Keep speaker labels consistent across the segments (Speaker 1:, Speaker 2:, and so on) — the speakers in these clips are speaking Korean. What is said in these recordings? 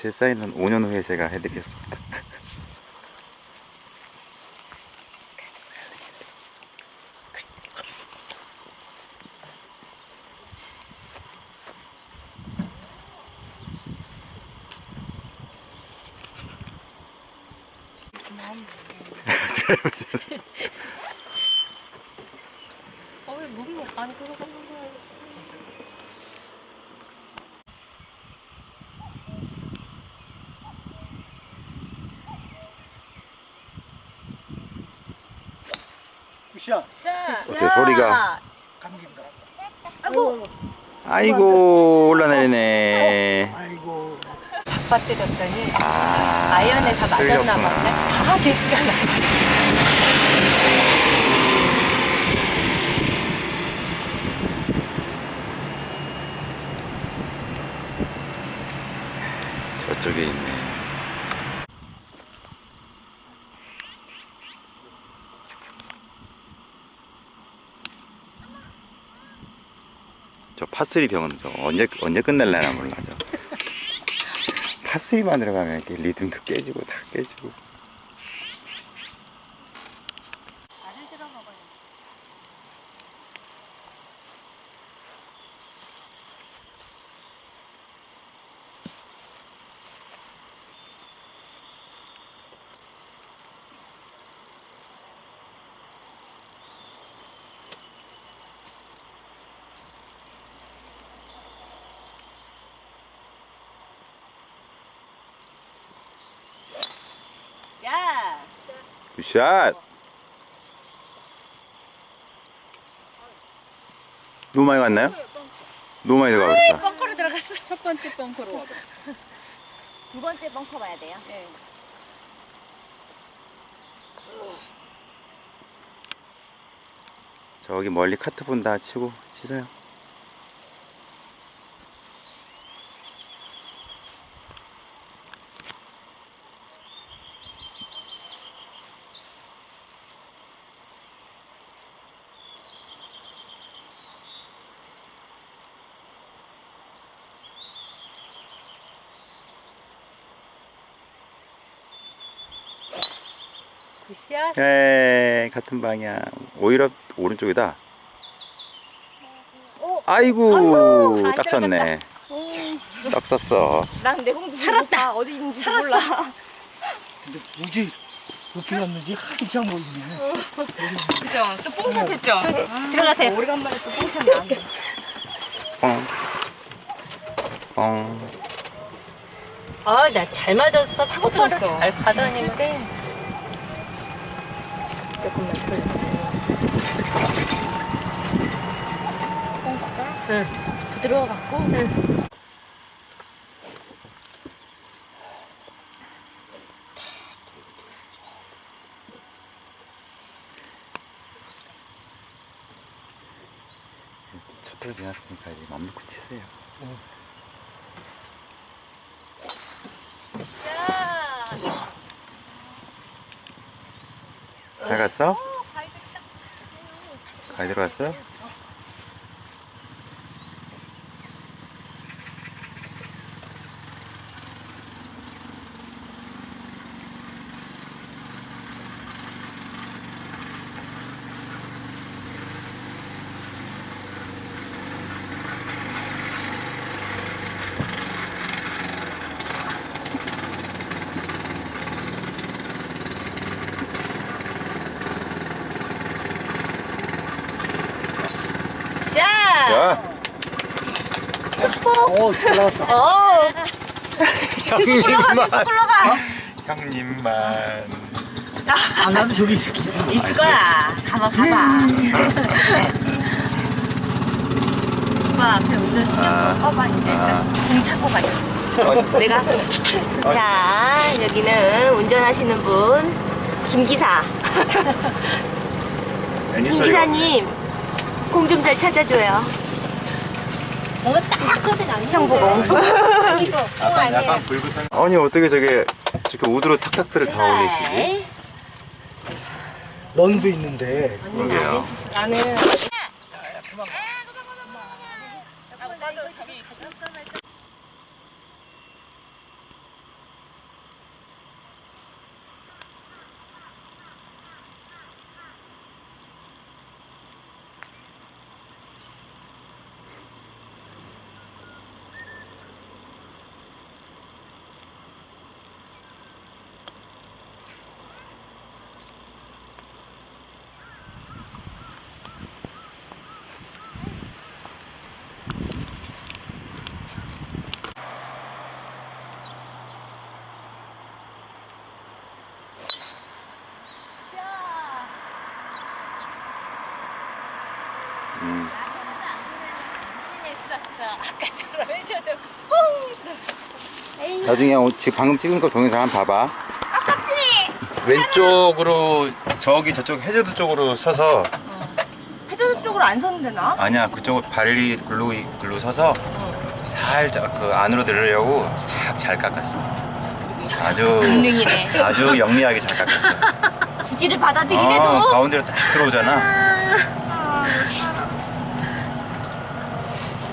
Speaker 1: 제 사인은 5년 후에 제가 해드리겠습니다.
Speaker 2: 어왜 몸이 안 들어가는 거야?
Speaker 3: 굿샷
Speaker 2: 샤.
Speaker 1: 어째 소리가
Speaker 3: 감긴다
Speaker 2: 아이고.
Speaker 1: 아이고 올라내리네.
Speaker 3: 아이고
Speaker 2: 잡아 때렸더니
Speaker 1: 아,
Speaker 2: 아이언에 다 맞았나
Speaker 1: 틀렸구나.
Speaker 2: 봤네. 다 개수가 나.
Speaker 1: 저쪽에 있네. 저 파스리 병은 저 언제 언제 끝낼래나 몰라 저. 파스리만 들어가면 이렇게 리듬도 깨지고 다 깨지고. 굿샷. 너무 많이 갔나요? 너무 많이 들어가겠다.
Speaker 2: 벙커로 들어갔어.
Speaker 4: 첫 번째 벙커로.
Speaker 2: 두 번째 벙커 봐야 돼요.
Speaker 4: 네.
Speaker 1: 저기 멀리 카트 본다 치고 치세요.
Speaker 2: 굿샷.
Speaker 1: 에 같은 방향. 오히려 오른쪽이다.
Speaker 2: 오.
Speaker 1: 아이고
Speaker 2: 아이고,
Speaker 1: 잘딱 쳤네. 딱 썼어.
Speaker 2: 난 내공도 살았다. 어디 있는지 몰라.
Speaker 3: 근데 무지 높이 갔는지 한참 보이네
Speaker 4: 그죠? 또 뽕샷 했죠?
Speaker 2: 들어가세요.
Speaker 4: 오래간만에 또 뽕샷 나왔네.
Speaker 1: 뻥. 뻥.
Speaker 2: 아, 나 잘 맞았어.
Speaker 4: 파고 들었어.
Speaker 2: 잘 가다니.
Speaker 4: 칠 때.
Speaker 2: 조금만 더.
Speaker 4: 뽕가
Speaker 2: 응.
Speaker 4: 부드러워 갖고.
Speaker 2: 응.
Speaker 1: 첫돌 지났으니까 이제 맘 놓고 치세요.
Speaker 2: 야.
Speaker 1: 잘 갔어? 가위 들어갔어?
Speaker 2: 샷.
Speaker 1: 자,
Speaker 3: 어 잘 나갔다
Speaker 2: 어.
Speaker 1: 형님만. 형님만.
Speaker 3: 아 나도 저기 있을 게
Speaker 4: 있을 거야. 가봐, 가봐. 오빠 앞에 운전 시켰어. 꺼봐, 이제. 공 찾고 가자. 내가. 자, 여기는 운전하시는 분. 김기사. 김기사님, 공 좀 잘 찾아줘요.
Speaker 2: 뭔가 딱 소리 나는
Speaker 4: 정보공.
Speaker 2: 이거. 공 아니에요.
Speaker 1: 아니 어떻게 저게 저렇게 우드로 탁탁들을 다 올리시지?
Speaker 3: 런도 있는데.
Speaker 1: 그러게요.
Speaker 4: 나는 아까처럼 해줘도
Speaker 5: 나중에 오- 지금 방금 찍은 거 동영상 한번 봐봐.
Speaker 1: 왼쪽으로 저기 저쪽 해저드 쪽으로 서서
Speaker 4: 해저드 쪽으로 안 섰는데 나?
Speaker 1: 아니야 그쪽으로 발리 글로 글로 서서 살짝 그 안으로 들으려고 싹 잘 깎았어. 아주
Speaker 4: 본능이네.
Speaker 1: 아주 영리하게 잘 깎았어.
Speaker 4: 구지를 받아들이래도
Speaker 1: 어, 가운데로 딱 들어오잖아.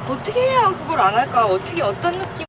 Speaker 4: 어떻게 해야 그걸 안 할까? 어떻게 어떤 느낌?